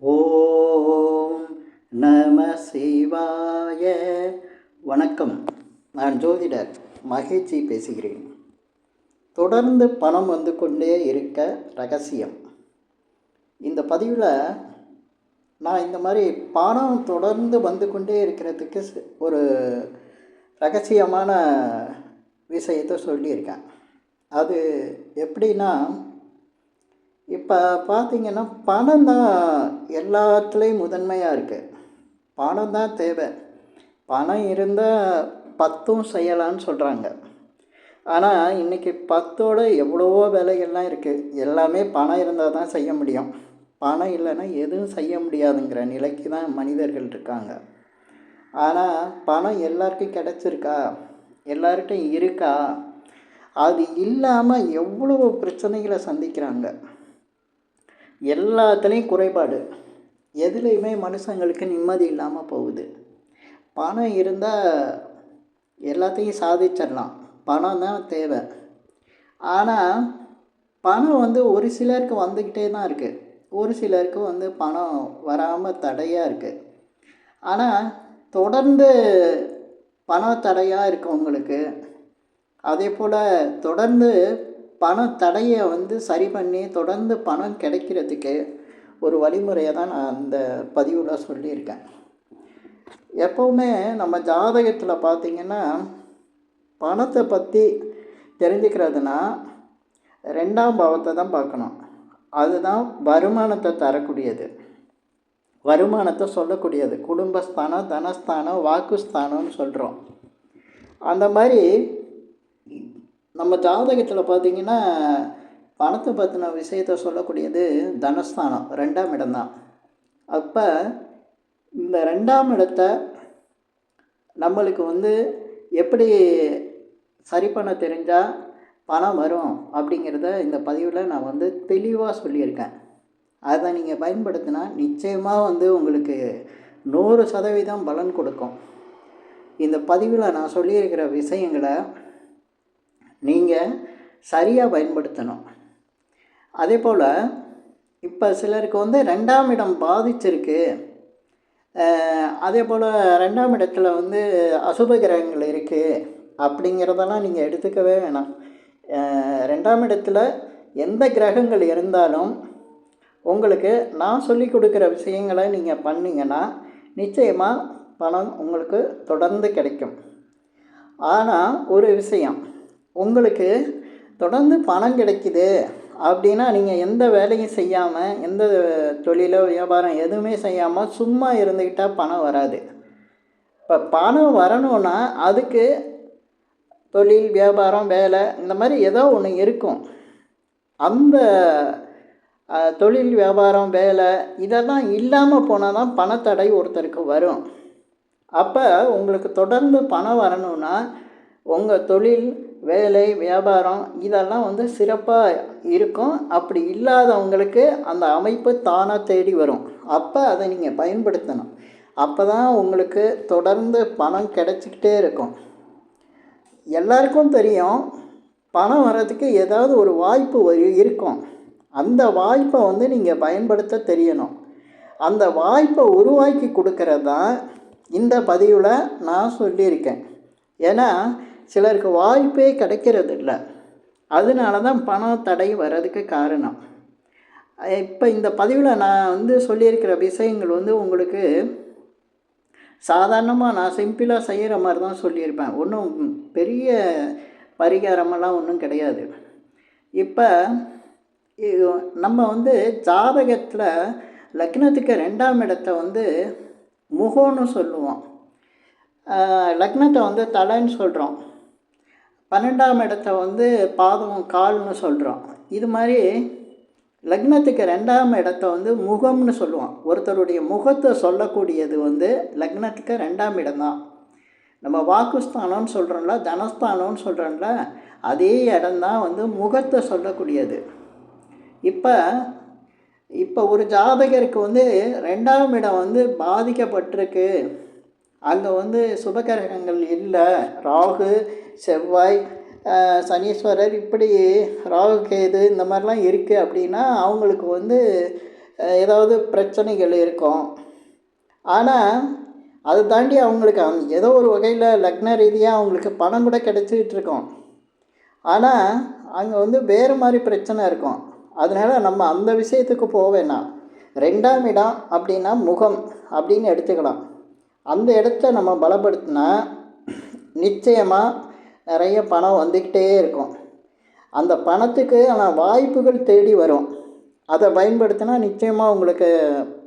ஓம் நம சிவாய. வணக்கம். நான் ஜோதிடர் மகிழ்ச்சி பேசுகிறேன். தொடர்ந்து பணம் வந்து கொண்டே இருக்க ரகசியம். இந்த பதிவில் நான் இந்த மாதிரி பணம் தொடர்ந்து வந்து கொண்டே இருக்கிறதுக்கு ஒரு ரகசியமான விஷயத்தை சொல்லியிருக்கேன். அது எப்படின்னா இப்போ பார்த்தீங்கன்னா பணம் தான் எல்லாத்துலேயும் முதன்மையாக இருக்குது பணம் தான் தேவை. பணம் இருந்தால் பத்தும் செய்யலான்னு சொல்கிறாங்க ஆனால் இன்றைக்கி பத்தோட எவ்வளவோ வேலைகள்லாம் இருக்குது எல்லாமே பணம் இருந்தால் தான் செய்ய முடியும். பணம் இல்லைன்னா எதுவும் செய்ய முடியாதுங்கிற நிலைக்கு தான் மனிதர்கள் இருக்காங்க. ஆனால் பணம் எல்லாருக்கும் கிடச்சிருக்கா? எல்லார்கிட்டையும் இருக்கா? அது இல்லாமல் எவ்வளோ பிரச்சனைகளை சந்திக்கிறாங்க. எல்லாத்துலேயும் குறைபாடு. எதுலேயுமே மனுஷங்களுக்கு நிம்மதி இல்லாமல் போகுது. பணம் இருந்தால் எல்லாத்தையும் சாதிச்சிடலாம். பணம் தான் தேவை. ஆனால் பணம் வந்து ஒரு சிலருக்கு வந்துக்கிட்டே தான் இருக்குது ஒரு சிலருக்கு வந்து பணம் வராமல் தடையாக இருக்குது ஆனால் தொடர்ந்து பண தடையாக இருக்கவங்களுக்கு அதே போல் தொடர்ந்து பண தடையை வந்து சரி பண்ணி தொடர்ந்து பணம் கிடைக்கிறதுக்கு ஒரு வழிமுறையை தான் நான் அந்த பதிவில் சொல்லியிருக்கேன். எப்போவுமே நம்ம ஜாதகத்தில் பார்த்திங்கன்னா பணத்தை பற்றி தெரிஞ்சுக்கிறதுனா ரெண்டாம் பாவத்தை தான் பார்க்கணும். அதுதான் வருமானத்தை தரக்கூடியது. வருமானத்தை சொல்லக்கூடியது. குடும்பஸ்தானம் தனஸ்தானம் வாக்குஸ்தானம்னு சொல்கிறோம் அந்த மாதிரி நம்ம ஜாதகத்தில் பார்த்தீங்கன்னா பணத்தை பற்றின விஷயத்த சொல்லக்கூடியது தனஸ்தானம் ரெண்டாம் இடம்தான் அப்போ இந்த ரெண்டாம் இடத்த நம்மளுக்கு வந்து எப்படி சரி பண்ண தெரிஞ்சால் பணம் வரும் அப்படிங்கிறத இந்த பதிவில் நான் வந்து தெளிவாக சொல்லியிருக்கேன். அதை நீங்கள் பயன்படுத்தினா நிச்சயமாக வந்து உங்களுக்கு நூறு சதவீதம் பலன் கொடுக்கும். இந்த பதிவில் நான் சொல்லியிருக்கிற விஷயங்களை நீங்கள் சரியாக பயன்படுத்தணும். அதே போல் இப்போ சிலருக்கு வந்து ரெண்டாம் இடம் பாதிச்சிருக்கு. அதே போல் ரெண்டாம் இடத்துல வந்து அசுப கிரகங்கள் இருக்குது அப்படிங்கிறதெல்லாம் நீங்கள் எடுத்துக்கவே வேணாம். ரெண்டாம் இடத்துல எந்த கிரகங்கள் இருந்தாலும் உங்களுக்கு நான் சொல்லி கொடுக்குற விஷயங்களை நீங்கள் பண்ணீங்கன்னா நிச்சயமாக பணம் உங்களுக்கு தொடர்ந்து கிடைக்கும். ஆனால் ஒரு விஷயம் உங்களுக்கு தொடர்ந்து பணம் கிடைக்குது அப்படின்னா நீங்கள் எந்த வேலையும் செய்யாமல் எந்த தொழிலோ வியாபாரம் எதுவுமே செய்யாமல் சும்மா இருந்துக்கிட்டால் பணம் வராது. இப்போ பணம் வரணும்னா அதுக்கு தொழில் வியாபாரம் வேலை இந்த மாதிரி ஏதோ ஒன்று இருக்கும். அந்த தொழில் வியாபாரம் வேலை இதெல்லாம் இல்லாமல் போனால் தான் பணத்தடை ஒருத்தருக்கு வரும். அப்போ உங்களுக்கு தொடர்ந்து பணம் வரணும்னா உங்கள் தொழில் வேலை வியாபாரம் இதெல்லாம் வந்து சிறப்பாக இருக்கும். அப்படி இல்லாதவங்களுக்கு அந்த அமைப்பு தானாக தேடி வரும். அப்போ அதை நீங்கள் பயன்படுத்தணும். அப்போ தான் உங்களுக்கு தொடர்ந்து பணம் கிடச்சிக்கிட்டே இருக்கும். எல்லாருக்கும் தெரியும் பணம் வர்றதுக்கு ஏதாவது ஒரு வாய்ப்பு இருக்கும். அந்த வாய்ப்பை வந்து நீங்கள் பயன்படுத்த தெரியணும். அந்த வாய்ப்பை உருவாக்கி கொடுக்கறது தான் இந்த பதிவில் நான் சொல்லியிருக்கேன். ஏன்னா சிலருக்கு வாய்ப்பே கிடைக்கிறது இல்லை அதனால தான் பணம் தடை வர்றதுக்கு காரணம். இப்போ இந்த பதிவில் நான் வந்து சொல்லியிருக்கிற விஷயங்கள் வந்து உங்களுக்கு சாதாரணமாக நான் சிம்பிளாக செய்கிற மாதிரி தான் சொல்லியிருப்பேன். ஒன்றும் பெரிய பரிகாரமெல்லாம் ஒன்றும் கிடையாது. இப்போ நம்ம வந்து ஜாதகத்தில் லக்னத்துக்கு ரெண்டாம் இடத்த வந்து முகம்னு சொல்லுவோம். லக்னத்தை வந்து தலைன்னு சொல்கிறோம் பன்னெண்டாம் இடத்த வந்து பாதம் கால்னு சொல்கிறோம் இது மாதிரி லக்னத்துக்கு ரெண்டாம் இடத்த வந்து முகம்னு சொல்லுவோம். ஒருத்தருடைய முகத்தை சொல்லக்கூடியது வந்து லக்னத்துக்கு ரெண்டாம் இடம்தான் நம்ம வாக்குஸ்தானம்னு சொல்கிறோம்ல தனஸ்தானம்னு சொல்கிறோம்ல அதே இடம்தான் வந்து முகத்தை சொல்லக்கூடியது. இப்போ இப்போ ஒரு ஜாதகருக்கு வந்து ரெண்டாம் இடம் வந்து பாதிக்கப்பட்டிருக்கு. அங்கே வந்து சுபகிரகங்கள் இல்லை. ராகு செவ்வாய் சனீஸ்வரர் இப்படி ராகு கேது இந்த மாதிரிலாம் இருக்குது அப்படின்னா அவங்களுக்கு வந்து ஏதாவது பிரச்சனைகள் இருக்கும். ஆனால் அதை தாண்டி அவங்களுக்கு அந் ஏதோ ஒரு வகையில் லக்ன ரீதியாக அவங்களுக்கு பணம் கூட கிடச்சிக்கிட்டு இருக்கும். ஆனால் அங்கே வந்து வேறு மாதிரி பிரச்சனை இருக்கும். அதனால் நம்ம அந்த விஷயத்துக்கு போவேன்னா வேணாம். ரெண்டாம் இடம் அப்படின்னா முகம் அப்படின்னு எடுத்துக்கலாம். அந்த இடத்த நம்ம பலப்படுத்தினா நிச்சயமாக நிறைய பணம் வந்துக்கிட்டே இருக்கும். அந்த பணத்துக்கு ஆனால் வாய்ப்புகள் தேடி வரும். அதை பயன்படுத்தினா நிச்சயமாக உங்களுக்கு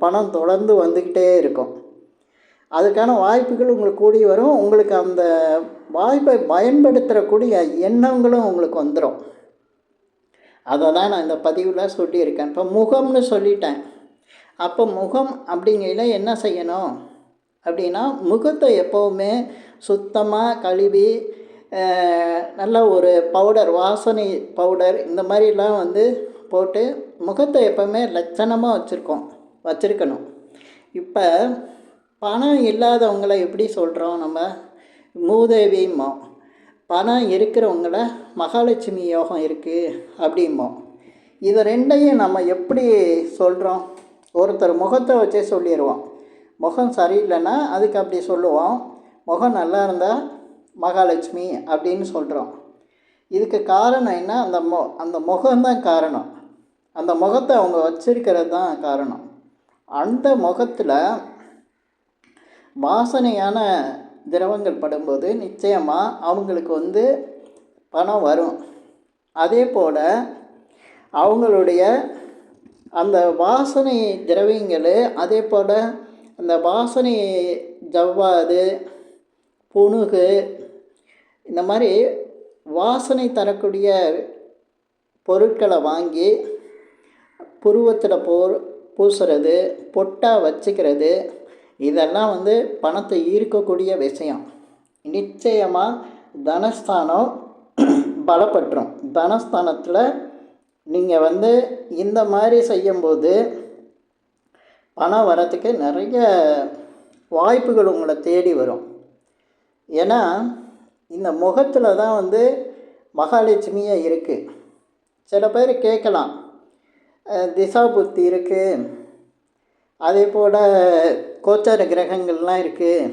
பணம் தொடர்ந்து வந்துக்கிட்டே இருக்கும். அதுக்கான வாய்ப்புகள் உங்களுக்கு கூடி வரும். உங்களுக்கு அந்த வாய்ப்பை பயன்படுத்துகிறக்கூடிய எண்ணங்களும் உங்களுக்கு வந்துடும் அதை தான் நான் இந்த பதிவில் சொல்லியிருக்கேன். இப்போ முகம்னு சொல்லிட்டேன். அப்போ முகம் அப்படிங்கையில் என்ன செய்யணும்? அப்படின்னா முகத்தை எப்போவுமே சுத்தமாக கழுவி நல்ல ஒரு பவுடர் வாசனை பவுடர் இந்த மாதிரிலாம் வந்து போட்டு முகத்தை எப்போவுமே லட்சணமாக வச்சுருக்கோம் வச்சுருக்கணும். இப்போ பணம் இல்லாதவங்கள எப்படி சொல்கிறோம் நம்ம? மூதேவிமோ பணம் இருக்கிறவங்கள மகாலட்சுமி யோகம் இருக்குது அப்படிமோ இது ரெண்டையும் நம்ம எப்படி சொல்கிறோம் ஒருத்தர் முகத்தை வச்சே சொல்லிடுவோம் முகம் சரியில்லைன்னா அதுக்கு அப்படி சொல்லுவோம். முகம் நல்லா இருந்தால் மகாலட்சுமி அப்படின்னு சொல்கிறோம் இதுக்கு காரணம் என்ன? அந்த மொ அந்த முகம்தான் காரணம். அந்த முகத்தை அவங்க வச்சிருக்கிறது தான் காரணம். அந்த முகத்தில் வாசனையான திரவங்கள் படும்போது நிச்சயமாக அவங்களுக்கு வந்து பணம் வரும். அதே போல் அவங்களுடைய அந்த வாசனை திரவியங்கள் அதே போல் அந்த வாசனை ஜவ்வாது புணுகு இந்த மாதிரி வாசனை தரக்கூடிய பொருட்களை வாங்கி புருவத்தில் போ பூசுறது பொட்டாக வச்சுக்கிறது இதெல்லாம் வந்து பணத்தை ஈர்க்கக்கூடிய விஷயம். நிச்சயமாக தனஸ்தானம் பலப்பட்டுரும் தனஸ்தானத்தில் நீங்கள் வந்து இந்த மாதிரி செய்யும்போது பணம் வரத்துக்கு நிறைய வாய்ப்புகள் உங்களை தேடி வரும். ஏன்னா இந்த முகத்தில் தான் வந்து மகாலட்சுமியே இருக்குது சில பேர் கேட்கலாம் திசா புத்தி இருக்குது அதே போல் கோச்சார கிரகங்கள்லாம் இருக்குது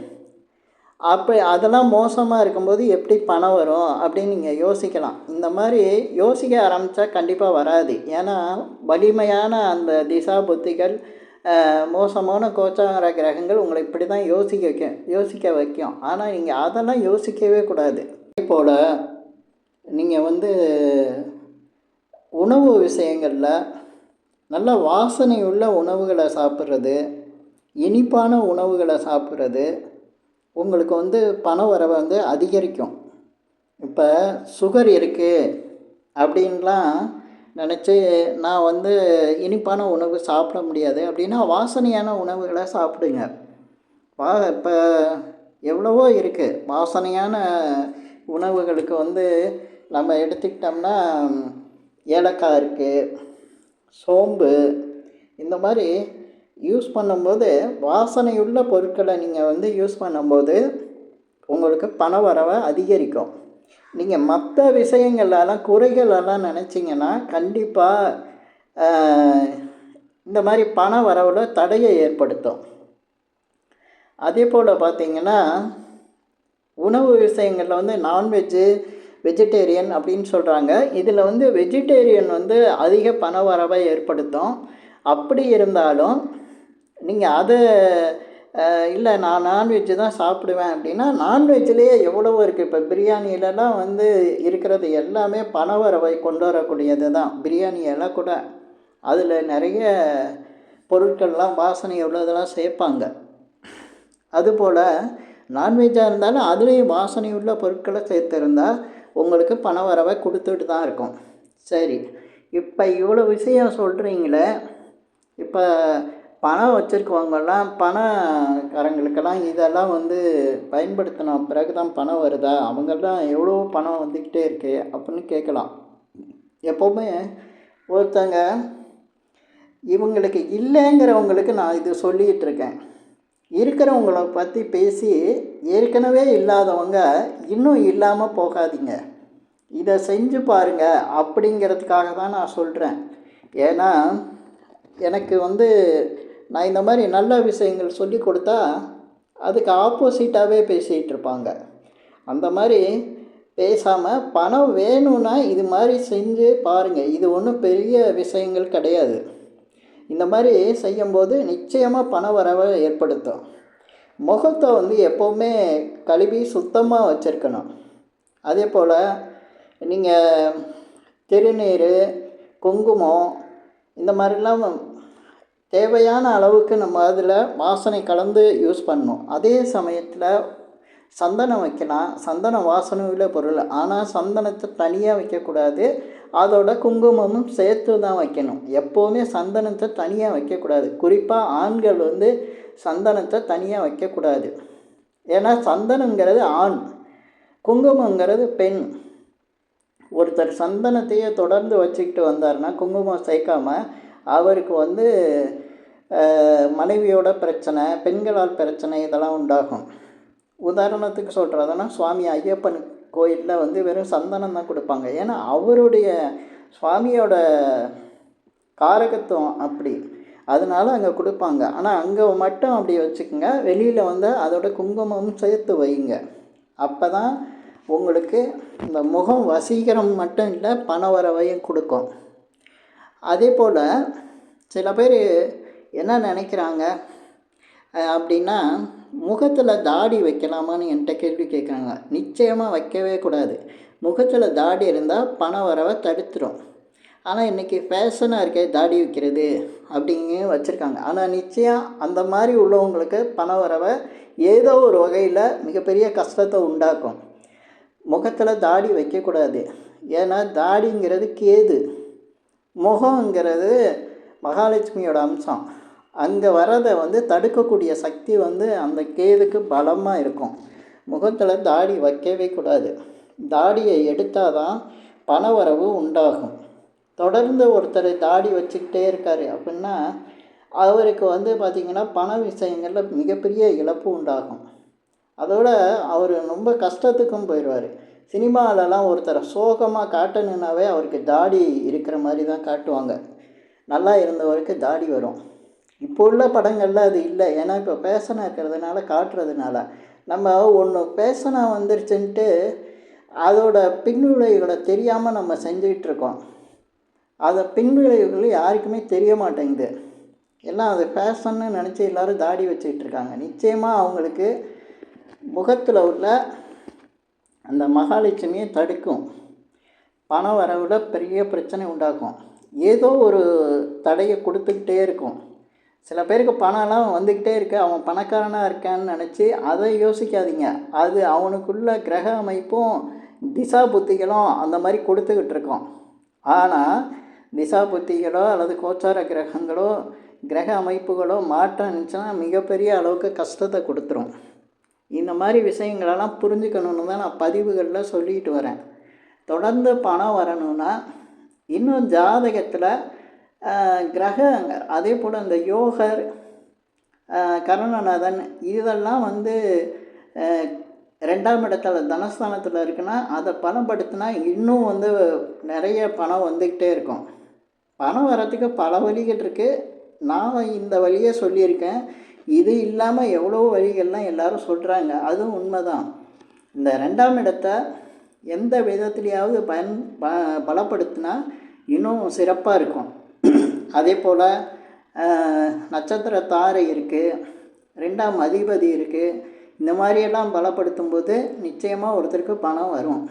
அப்போ அதெல்லாம் மோசமாக இருக்கும்போது எப்படி பணம் வரும் அப்படின்னு நீங்கள் யோசிக்கலாம். இந்த மாதிரி யோசிக்க ஆரம்பித்தா கண்டிப்பாக வராது. ஏன்னா வலிமையான அந்த திசா புத்திகள் மோசமான கோச்சார கிரகங்கள் உங்களை இப்படி தான் யோசிக்க வைக்கும் யோசிக்க வைக்கும். ஆனால் நீங்கள் அதெல்லாம் யோசிக்கவே கூடாது. அதே போல் நீங்கள் வந்து உணவு விஷயங்களில் நல்ல உள்ள உணவுகளை சாப்பிட்றது இனிப்பான உணவுகளை சாப்பிட்றது உங்களுக்கு வந்து பண வரவை வந்து அதிகரிக்கும். இப்போ சுகர் இருக்குது அப்படின்லாம் நினச்சி நான் வந்து இனிப்பான உணவு சாப்பிட முடியாது அப்படின்னா வாசனையான உணவுகளை சாப்பிடுங்க. வா இப்போ எவ்வளவோ இருக்குது வாசனையான உணவுகளுக்கு வந்து நம்ம எடுத்துக்கிட்டோம்னா ஏலக்காய் இருக்குது சோம்பு இந்த மாதிரி யூஸ் பண்ணும்போது வாசனையுள்ள பொருட்களை நீங்கள் வந்து யூஸ் பண்ணும்போது உங்களுக்கு பண வரவை அதிகரிக்கும். நீங்கள் மற்ற விஷயங்களெல்லாம் குறைகளெல்லாம் நினச்சிங்கன்னா கண்டிப்பாக இந்த மாதிரி பண வரவில் தடையை ஏற்படுத்தும். அதே போல் பார்த்திங்கன்னா உணவு விஷயங்களில் வந்து நான்வெஜ்ஜு வெஜிடேரியன் அப்படின்னு சொல்கிறாங்க இதில் வந்து வெஜிடேரியன் வந்து அதிக பண வரவை ஏற்படுத்தும். அப்படி இருந்தாலும் நீங்கள் அதை இல்லை நான் நான்வெஜ்ஜு தான் சாப்பிடுவேன் அப்படின்னா நான்வெஜ்லேயே எவ்வளவோ இருக்குது இப்போ பிரியாணிலலாம் வந்து இருக்கிறது எல்லாமே பண வரவை கொண்டு வரக்கூடியது தான். பிரியாணியெல்லாம் கூட. அதில் நிறைய பொருட்கள்லாம் வாசனை உள்ளதெல்லாம் சேர்ப்பாங்க. அதுபோல் நான்வெஜ்ஜாக இருந்தாலும் அதுலேயும் வாசனை உள்ள பொருட்களை சேர்த்துருந்தா உங்களுக்கு பண வரவை கொடுத்துட்டு தான் இருக்கும். சரி. இப்போ இவ்வளோ விஷயம் சொல்கிறீங்களே இப்போ பணம் வச்சுருக்கவங்கெல்லாம் பணக்காரங்களுக்கெல்லாம் இதெல்லாம் வந்து பயன்படுத்தின பிறகு தான் பணம் வருதா? அவங்கெல்லாம் எவ்வளோ பணம் வந்துக்கிட்டே இருக்கு அப்படின்னு கேட்கலாம். எப்போவுமே ஒருத்தங்க இவங்களுக்கு இல்லைங்கிறவங்களுக்கு நான் இது சொல்லிகிட்ருக்கேன் இருக்கேன். இருக்கிறவங்கள பற்றி பேசி ஏற்கனவே இல்லாதவங்க இன்னும் இல்லாமல் போகாதீங்க. இதை செஞ்சு பாருங்க அப்படிங்கிறதுக்காக தான் நான் சொல்கிறேன் ஏன்னா எனக்கு வந்து நான் இந்த மாதிரி நல்ல விஷயங்கள் சொல்லி கொடுத்தா அதுக்கு ஆப்போசிட்டாகவே பேசிகிட்டு இருப்பாங்க. அந்த மாதிரி பேசாமல் பணம் வேணும்னா இது மாதிரி செஞ்சு பாருங்கள் இது ஒன்றும் பெரிய விஷயங்கள் கிடையாது. இந்த மாதிரி செய்யும்போது நிச்சயமாக பண வரவை ஏற்படுத்தும். முகத்தை வந்து எப்போவுமே கழுவி சுத்தமாக வச்சுருக்கணும். அதே போல் நீங்கள் திருநீர் குங்குமம் இந்த மாதிரிலாம் தேவையான அளவுக்கு நம்ம அதில் வாசனை கலந்து யூஸ் பண்ணணும். அதே சமயத்தில் சந்தனம் வைக்கலாம். சந்தனம் வாசனை உள்ள பொருள். ஆனால் சந்தனத்தை தனியாக வைக்கக்கூடாது. அதோட குங்குமமும் சேர்த்து தான் வைக்கணும். எப்போவுமே சந்தனத்தை தனியாக வைக்கக்கூடாது. குறிப்பாக ஆண்கள் வந்து சந்தனத்தை தனியாக வைக்கக்கூடாது. ஏன்னா சந்தனங்கிறது ஆண். குங்குமங்கிறது பெண். ஒருத்தர் சந்தனத்தையே தொடர்ந்து வச்சுக்கிட்டு வந்தார்னா குங்குமம் சேர்க்காமல் அவருக்கு வந்து மனைவியோட பிரச்சனை பெண்களால் பிரச்சனை இதெல்லாம் உண்டாகும். உதாரணத்துக்கு சொல்கிறதுனா சுவாமி ஐயப்பன் கோயிலில் வந்து வெறும் சந்தனம் தான் கொடுப்பாங்க. ஏன்னா அவருடைய சுவாமியோட காரகத்துவம் அப்படி. அதனால அங்கே கொடுப்பாங்க. ஆனால் அங்கே மட்டும் அப்படி வச்சுக்கோங்க. வெளியில் வந்து அதோட குங்குமமும் சேர்த்து வைங்க. அப்போ தான் உங்களுக்கு இந்த முகம் வசீகரம் மட்டும் இல்லை பண வரவையும் கொடுக்கும். அதே போல் சில பேர் என்ன நினைக்கிறாங்க அப்படின்னா முகத்தில் தாடி வைக்கலாமான்னு என்கிட்ட கேள்வி கேட்குறாங்க. நிச்சயமாக வைக்கவே கூடாது. முகத்தில் தாடி இருந்தால் பண வரவை தடுத்துரும். ஆனால் இன்றைக்கி ஃபேஷனாக இருக்கே தாடி வைக்கிறது அப்படிங்க வச்சுருக்காங்க. ஆனால் நிச்சயம் அந்த மாதிரி உள்ளவங்களுக்கு பண வரவை ஏதோ ஒரு வகையில் மிகப்பெரிய கஷ்டத்தை உண்டாக்கும். முகத்தில் தாடி வைக்கக்கூடாது. ஏன்னா தாடிங்கிறது கேது. முகங்கிறது மகாலட்சுமியோட அம்சம். அங்கே வரதை வந்து தடுக்கக்கூடிய சக்தி வந்து அந்த கேதுக்கு பலமாக இருக்கும். முகத்தில் தாடி வைக்கவே கூடாது. தாடியை எடுத்தால் தான் பணவரவு உண்டாகும். தொடர்ந்து ஒருத்தர் தாடி வச்சுக்கிட்டே இருக்கார் அப்படின்னா அவருக்கு வந்து பார்த்திங்கன்னா பண விஷயங்களில் மிகப்பெரிய இழப்பு உண்டாகும். அதோட அவர் ரொம்ப கஷ்டத்துக்கும் போயிடுவார் சினிமாவிலலாம் ஒருத்தரை சோகமாக காட்டணுன்னாவே அவருக்கு தாடி இருக்கிற மாதிரி தான் காட்டுவாங்க. நல்லா இருந்தவருக்கு தாடி வரும். இப்போ உள்ள படங்களில் அது இல்லை. ஏன்னா இப்போ பேஷனாக இருக்கிறதுனால காட்டுறதுனால. நம்ம ஒன்று பேஷனாக வந்துருச்சுன்ட்டு அதோட பின்விளைவுகளை தெரியாமல் நம்ம செஞ்சுக்கிட்டு இருக்கோம் அதை பின்விளைவுகள் யாருக்குமே தெரிய மாட்டேங்குது. எல்லாம் அது ஃபேஷன்னு நினச்சி எல்லோரும் தாடி வச்சுக்கிட்டு இருக்காங்க நிச்சயமாக அவங்களுக்கு முகத்தில் உள்ள அந்த மகாலட்சுமியை தடுக்கும். பண வரவில் பெரிய பிரச்சனை உண்டாக்கும் ஏதோ ஒரு தடையை கொடுத்துக்கிட்டே இருக்கும். சில பேருக்கு பணம்லாம் வந்துக்கிட்டே இருக்கு. அவன் பணக்காரனாக இருக்கான்னு நினச்சி அதை யோசிக்காதீங்க. அது அவனுக்குள்ள கிரக அமைப்பும் திசா புத்திகளும் அந்த மாதிரி கொடுத்துக்கிட்டு இருக்கோம். ஆனால் திசா புத்திகளோ அல்லது கோச்சார கிரகங்களோ கிரக அமைப்புகளோ மாற்றம் இருந்துச்சுன்னா மிகப்பெரிய அளவுக்கு கஷ்டத்தை கொடுத்துரும். இந்த மாதிரி விஷயங்களெல்லாம் புரிஞ்சுக்கணுன்னு தான் நான் பதிவுகளில் சொல்லிட்டு வரேன். தொடர்ந்து பணம் வரணும்னா இன்னும் ஜாதகத்தில் கிரகங்கள் அதே போல் இந்த யோகர் கருணநாதன் இதெல்லாம் வந்து ரெண்டாம் இடத்துல தனஸ்தானத்தில் இருக்குன்னா அதை பணப்படுத்தினா இன்னும் வந்து நிறைய பணம் வந்துக்கிட்டே இருக்கும். பணம் வரத்துக்கு பல வழிகள் இருக்குது நான் இந்த வழியை சொல்லியிருக்கேன். இது இல்லாமல் எவ்வளோ வழிகள்லாம் எல்லோரும் சொல்கிறாங்க அதுவும் உண்மை தான் இந்த ரெண்டாம் இடத்த எந்த விதத்துலேயாவது பயன் ப பலப்படுத்தினா இன்னும் சிறப்பாக இருக்கும். அதே போல் நட்சத்திர தாரை இருக்குது ரெண்டாம் அதிபதி இருக்குது இந்த மாதிரியெல்லாம் பலப்படுத்தும் போது நிச்சயமாக ஒருத்தருக்கு பணம் வரும்.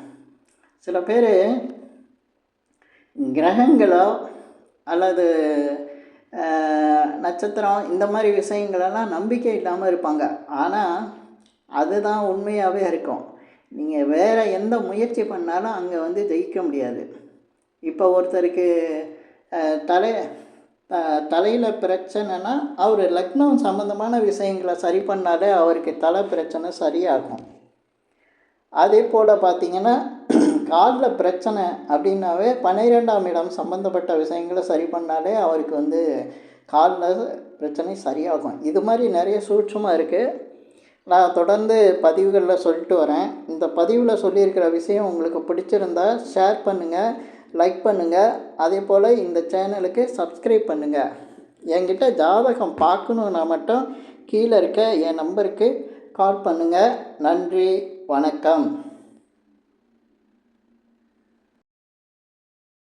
சில பேர் கிரகங்களோ அல்லது நட்சத்திரம் இந்த மாதிரி விஷயங்களெல்லாம் நம்பிக்கை இல்லாமல் இருப்பாங்க. ஆனால் அதுதான் உண்மையாகவே இருக்கும். நீங்கள் வேறு எந்த முயற்சி பண்ணாலும் அங்கே வந்து ஜெயிக்க முடியாது. இப்போ ஒருத்தருக்கு தலை தலையில் பிரச்சனைனா அவர் லக்னம் சம்மந்தமான விஷயங்களை சரி பண்ணாலே அவருக்கு தலை பிரச்சனை சரியாகும். அதே போல் பார்த்திங்கன்னா காலில் பிரச்சனை அப்படின்னாவே பன்னிரெண்டாம் இடம் சம்மந்தப்பட்ட விஷயங்களை சரி பண்ணாலே அவருக்கு வந்து காலில் பிரச்சனை சரியாகும். இது மாதிரி நிறைய சூட்சமாக இருக்குது நான் தொடர்ந்து பதிவுகளில் சொல்லிட்டு வரேன். இந்த பதிவில் சொல்லியிருக்கிற விஷயம் உங்களுக்கு பிடிச்சிருந்தா ஷேர் பண்ணுங்கள் லைக் பண்ணுங்கள் அதே போல் இந்த சேனலுக்கு சப்ஸ்கிரைப் பண்ணுங்கள் என்கிட்ட ஜாதகம் பார்க்கணுன்னா மட்டும் கீழே இருக்க என் நம்பருக்கு கால் பண்ணுங்கள் நன்றி வணக்கம்.